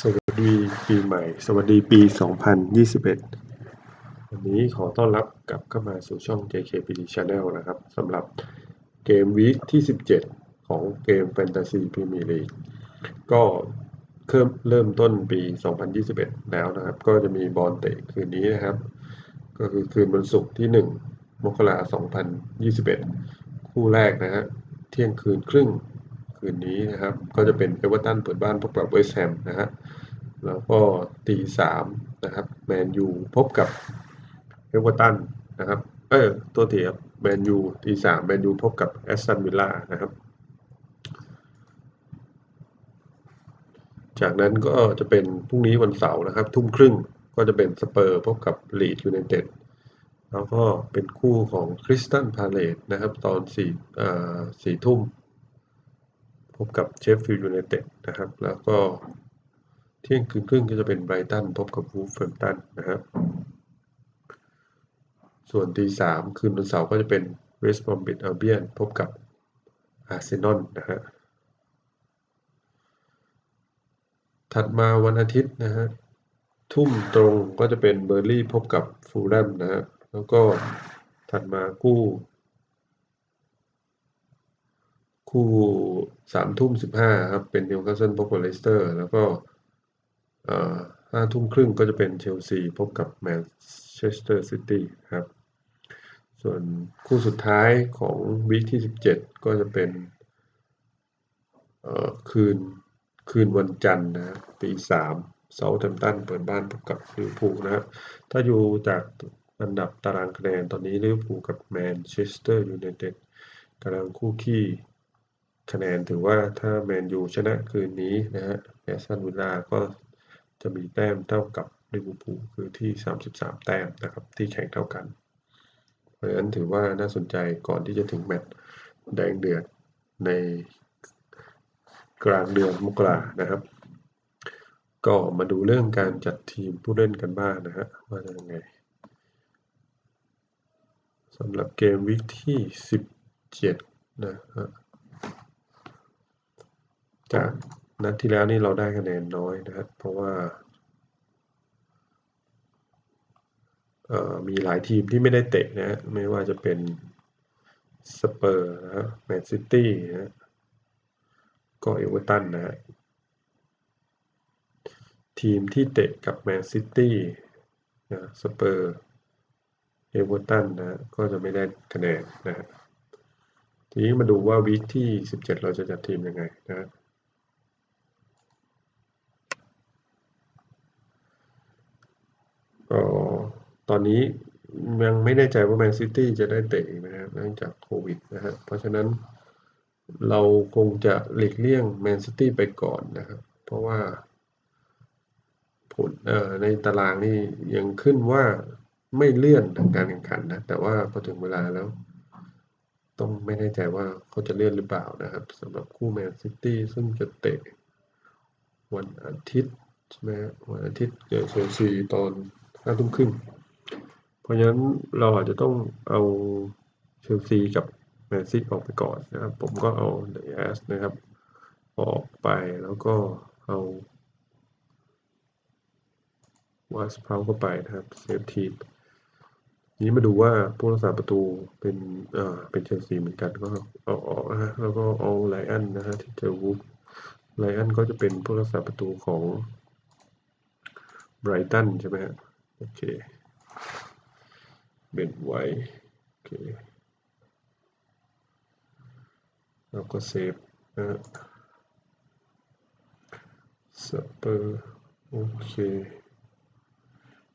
สวัสดีปีใหม่ สวัสดีปี 2021 วันนี้ขอต้อนรับกลับเข้ามาสู่ช่อง JKPD Channel นะครับสำหรับเกมวีคที่ 17 ของเกม Fantasy Premier League ก็เริ่มเริ่มต้นปี 2021 แล้วนะครับ ก็จะมีบอลเตะคืนนี้นะครับ ก็คือคืนวันศุกร์ที่ 1 มกราคม 2021 คู่แรกนะฮะเที่ยงคืนครึ่งคืนนี้นะครับ ก็จะเป็นเอเวอร์ตันเปิดบ้านพบกับเวสต์แฮมนะฮะ แล้วก็ตีสามนะครับแมนยูพบกับเอเวอร์ตันนะครับ เออตัวเทียบแมนยูตีสามแมนยูพบกับแอสตันวิลล่านะครับ จากนั้นก็จะเป็นพรุ่งนี้วันเสาร์นะครับ ทุ่มครึ่งก็จะเป็นสเปอร์พบกับลีดยูไนเต็ดแล้วก็เป็นคู่ของคริสตันพาเลตนะครับ ตอนสี่อ่าสี่ทุ่ม พบกับเชฟฟิลด์ยูไนเต็ดนะครับ แล้วก็ เที่ยงคืนครึ่งก็จะเป็นไบรตันพบกับวูฟแฮมป์ตันนะครับ ส่วนตีสามคืนวันเสาร์ก็จะเป็นเวสต์บรอมบิดอัลเบียนพบกับอาร์เซนอลนะฮะ ถัดมาวันอาทิตย์นะฮะ ทุ่มตรงก็จะเป็นเบอร์ลี่พบกับฟูลแลมนะฮะ แล้วก็ถัดมาคู่คู่สามทุ่มสิบห้าครับ เป็นนิวคาสเซิลพบกับเลสเตอร์ แล้วก็ ห้าทุ่มครึ่งก็จะเป็นเชลซีพบกับแมนเชสเตอร์ซิตี้ครับ ส่วนคู่สุดท้ายของวีคที่สิบเจ็ดก็จะเป็นคืนคืนวันจันทร์นะตีสามเซาท์แฮมป์ตันเปิดบ้านพบกับลิเวอร์พูลนะครับถ้าอยู่จากอันดับตารางคะแนนตอนนี้ลิเวอร์พูลกับแมนเชสเตอร์ยูไนเต็ดกำลังคู่ขี้คะแนนถือว่าถ้าแมนยูชนะคืนนี้นะฮะแอสตันวิลล่าก็ จะมีแต้มเท่ากับลิเวอร์พูลคือที่ 33 แต้มนะครับที่แข่งเท่ากัน เพราะฉะนั้นถือว่าน่าสนใจก่อนที่จะถึงแมตช์แดงเดือดในกลางเดือนมกรานะครับ ก็มาดูเรื่องการจัดทีมผู้เล่นกันบ้างนะฮะว่าจะยังไงสำหรับเกมวิกที่ 17 นะฮะจาก นัดที่แล้วนี่เราได้คะแนนน้อยนะครับ เพราะว่ามีหลายทีมที่ไม่ได้เตะนะไม่ว่าจะเป็นสเปอร์นะฮะแมนซิตี้นะก็เอเวอร์ตันนะฮะทีมที่เตะกับแมนซิตี้นะสเปอร์เอเวอร์ตันนะก็จะไม่ได้คะแนนนะฮะทีนี้มาดูว่าวีคที่ 17 เราจะจัดทีมยังไงนะ ก็ตอนนี้ยังไม่แน่ใจว่าแมนซิตี้จะได้เตะนะครับเนื่องจากโควิดนะฮะเพราะฉะนั้นเราคงจะหลีกเลี่ยงแมนซิตี้ไปก่อนนะครับ เพราะว่าผลในตารางนี่ยังขึ้นว่าไม่เลื่อนการแข่งขันนะ แต่ว่าพอถึงเวลาแล้ว ต้องไม่แน่ใจว่าเขาจะเลื่อนหรือเปล่านะครับสำหรับคู่แมนซิตี้ซึ่งจะเตะวันอาทิตย์ใช่ไหมวันอาทิตย์เจอเชลซีตอน ห้าทุ่มครึ่ง เพราะฉะนั้นเราอาจจะต้องเอาเชลซีกับแมนซิตี้ออกไปก่อนนะครับ ผมก็เอาเดอสนะครับ ออกไปแล้วก็เอาวาสพาวเข้าไปนะครับเซฟทีมนี้มาดูว่าผู้รักษาประตูเป็นเอ่อเป็นเชลซีเหมือนกันก็เอาออกนะฮะแล้วก็เอาไลอันนะฮะที่เจอวูฟไลอันก็จะเป็นผู้รักษาประตูของไบรตันใช่ไหมฮะ โอเคเบนไว้โอเคแล้วก็เซฟนะสเปอร์โอเค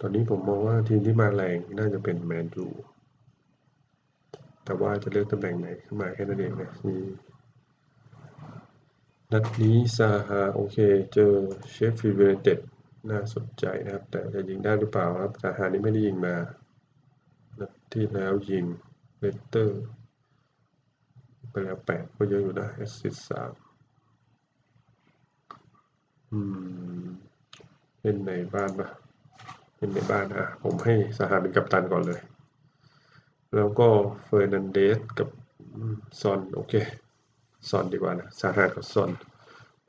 ตอนนี้ผมมองว่าทีมที่มาแรงน่าจะเป็นแมนยูแต่ว่าจะเลือกตำแหน่งไหนขึ้นมาแค่นั้นเองนะมีนัดนี้ซาฮาโอเค เจอเชฟฟิลด์ยูไนเต็ด น่าสนใจนะครับ แต่จะยิงได้หรือเปล่าครับซาฮานี่ไม่ได้ยิงมานัดที่แล้วยิงเลสเตอร์ ไปแล้วแปดก็เยอะอยู่นะแอสซิสสามอืมเล่นในบ้านปะเล่นในบ้านอะ ผมให้ซาฮาเป็นกัปตันก่อนเลย แล้วก็เฟอร์นันเดสกับซอน โอเคซอนดีกว่านะซาฮากับซอน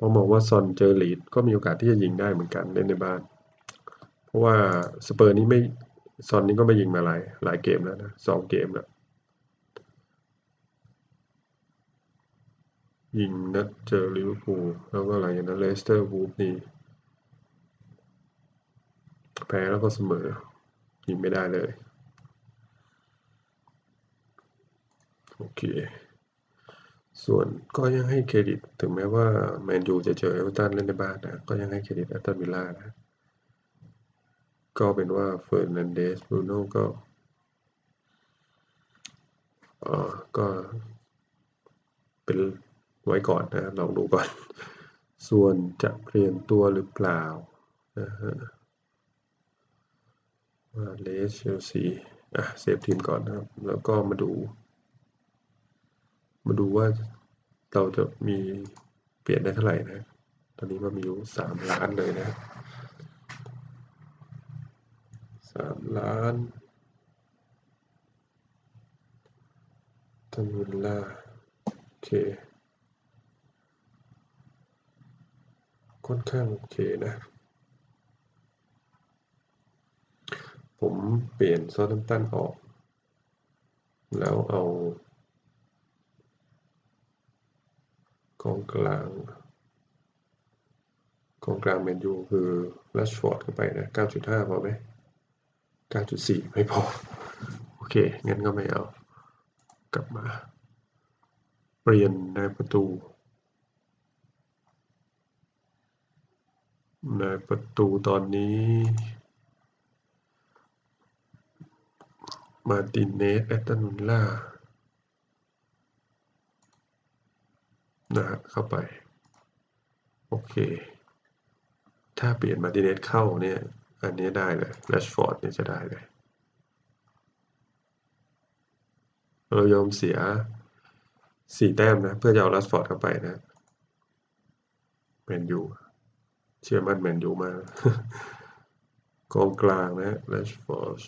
ผราะมองว่าซอนเจอลีดก็มีโอกาสที่จะยิงได้เหมือนกันเล่นในบ้าน เพราะว่าสเปอร์นี้ไม่ซอนนี้ก็ไม่ยิงมาหลายหลายเกมแล้วนะสองเกมแล้วยิงนัดเจอลิเวอร์พูลแล้วก็อะไรอย่างนั้นเลสเตอร์วูฟนี่แพ้แล้วก็เสมอ ยิงไม่ได้เลย โอเค ส่วนก็ยังให้เครดิต ถึงแม้ว่าแมนยูจะเจอเอเวอร์ตันเล่นในบ้านนะก็ยังให้เครดิตแอตตันวิลล่านะ ก็เป็นว่าเฟอร์นันเดสบรูโน่ก็เออก็เป็นไว้ก่อนนะลองดูก่อน ส่วนจะเปลี่ยนตัวหรือเปล่านะฮะมาเลสเชลซีอะเซฟทีมก่อนนะครับ แล้วก็มาดู มาดูว่าเราจะมีเปลี่ยนได้เท่าไหร่นะ ตอนนี้มันมีอยู่สามล้านเลยนะสามล้านตันวิลล่าโอเค ค่อนข้างโอเคนะ ผมเปลี่ยนซอตัมตันออก แล้วเอา กองกลางกองกลางแมนยูคือลัชฟอร์ดเข้าไปนะ 9.5 พอไหม 9.4 ไม่พอ โอเค งั้นก็ไม่เอา กลับมา เปลี่ยนในประตูในประตูตอนนี้ มาตินเนสแอตตันวิลล่า นะฮะเข้าไป โอเค ถ้าเปลี่ยนมาติเนสเข้าเนี่ย อันนี้ได้เลยแรชฟอร์ดเนี่ยจะได้เลย เรายอมเสียสี่แต้มนะ เพื่อจะเอาแรชฟอร์ดเข้าไปนะแมนยูเชื่อมั่นแมนยูมากกองกลางนะแรชฟอร์ด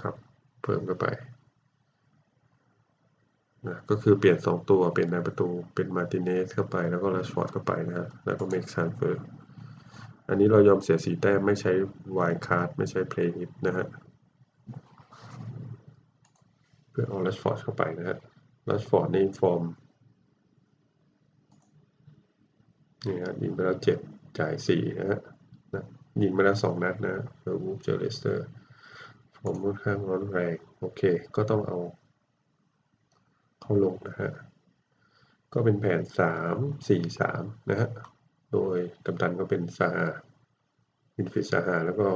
ครับ เพิ่มเข้าไป นะก็คือเปลี่ยน 2 ตัวเป็นในประตูเป็นมาติเนสเข้าไปแล้วก็ลัชฟอร์ดเข้าไปนะฮะแล้วก็เมกซันเฟอร์อันนี้เรายอมเสียสีแต้มไม่ใช้วายคาร์ดไม่ใช้เพลย์ฮิตนะฮะเพื่อเอาลัชฟอร์ดเข้าไปนะฮะลัชฟอร์ดนี่ฟอร์มนี่ฮะยิงไปแล้วเจ็ดจ่ายสี่นะฮะยิงมาแล้วสองนัดนะเจอวูฟเจอเลสเตอร์ฟอร์มค่อนข้างร้อนแรงโอเค ก็ต้องเอา เข้าลงนะฮะ ก็เป็นแผนสามสี่สามนะฮะ โดยกัปตันก็เป็นซาฮาวินฟิซาฮาแล้วก็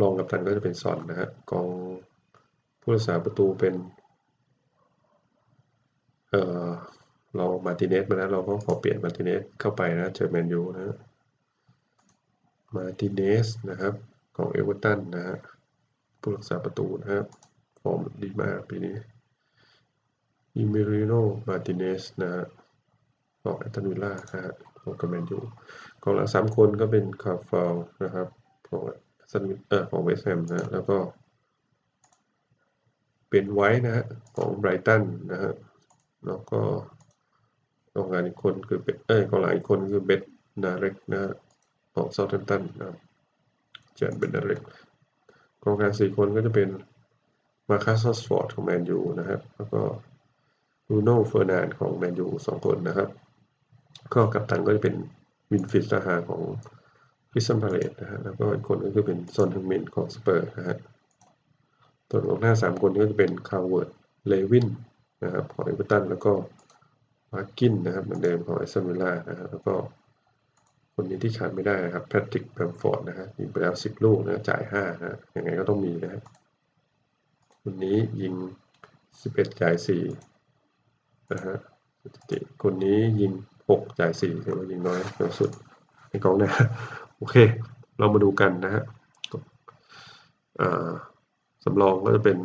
รองกัปตันก็จะเป็นซอนนะฮะ กองผู้รักษาประตูเป็นเออเรามาติเนสมาแล้วเราก็ขอเปลี่ยนมาติเนสเข้าไปนะเจอแมนยูนะฮะมาติเนสนะครับของเอเวอร์ตันนะฮะผู้รักษาประตูนะครับฟอร์มดีมากปีนี้ อิมิริโนมาติเนสนะฮะออกแอตันวิลล่านะฮะของกัมแมนยูกองหลังสามคนก็เป็นคาร์ฟาวนะครับของซันเอ่อของเวสแฮมนะแล้วก็เป็นไว้นะฮะของไบรตันนะฮะแล้วก็กองหลังอีกคนคือเป็นเอ้ยกองหลังอีกคนคือเบดนาเร็กนะฮะของเซาท์แฮมป์ตันนะครับเจนเบดนาเร็กกองกลางสี่คนก็จะเป็นมาคาสซัสฟอร์ดของแมนยูนะครับแล้วก็ บูโน่เฟอร์นานของแมนยูสองคนนะครับ ก็กัปตันก็จะเป็นวินฟิสทหาของคริสตันพาเลตนะฮะแล้วก็อีกคนก็คือเป็นซอนฮึงมินของสเปอร์นะฮะตัวของหน้าสามคนก็จะเป็นคาร์เวิร์ดเลวินนะครับของเอเวอร์ตันแล้วก็มาร์กินนะครับเหมือนเดิมของไอซันวิลล่านะครับแล้วก็คนนี้ที่ขาดไม่ได้นะครับแพทริกแบมฟอร์ดนะฮะยิงไปแล้วสิบลูกนะจ่ายห้านะยังไงก็ต้องมีนะฮะคนนี้ยิงสิบเอ็ดจ่ายสี่ นะฮะสถิติคนนี้ยิงหกจ่ายสี่ถือว่ายิงน้อยสุดในกองนะโอเค เรามาดูกันนะฮะสำรองก็จะเป็น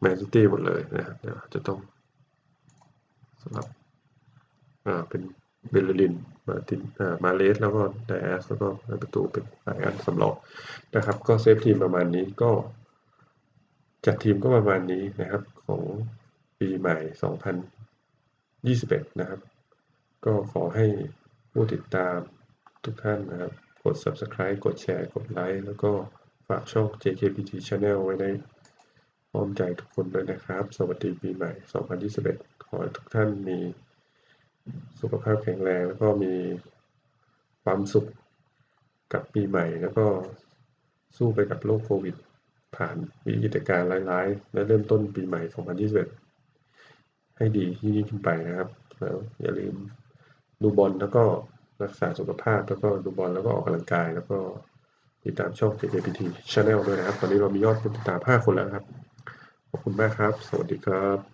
แมนซิตี้หมดเลยนะเดี๋ยวจะต้องสำหรับอ่าเป็นเบลลินมาตินอ่ามาเลสแล้วก็ไดแอสแล้วก็ประตูเป็นหลายอันสำรองนะครับ ก็เซฟทีมประมาณนี้ก็จัดทีมก็ประมาณนี้นะครับของปีใหม่ 21 นะครับ ก็ขอให้ผู้ติดตามทุกท่านนะครับ กด Subscribe กดแชร์ กดไลค์ แล้วก็ฝากช่อง JKPT Channel ไว้ในอ้อมใจทุกคนด้วยนะครับ สวัสดีปีใหม่ 2021 ขอให้ทุกท่านมีสุขภาพแข็งแรง แล้วก็มีความสุขกับปีใหม่ แล้วก็สู้ไปกับโรคโควิด ผ่านวิกฤตการณ์ร้ายๆ และเริ่มต้นปีใหม่ 2021 ให้ดียิ่งขึ้นไปนะครับแล้วอย่าลืมดูบอลแล้วก็รักษาสุขภาพแล้วก็ดูบอลแล้วก็ออกกำลังกาย แล้วก็ติดตามช่อง JJPT Channel ด้วยนะครับ ตอนนี้เรามียอดผู้ติดตาม 5 คนแล้วนะครับ ขอบคุณมากครับ สวัสดีครับ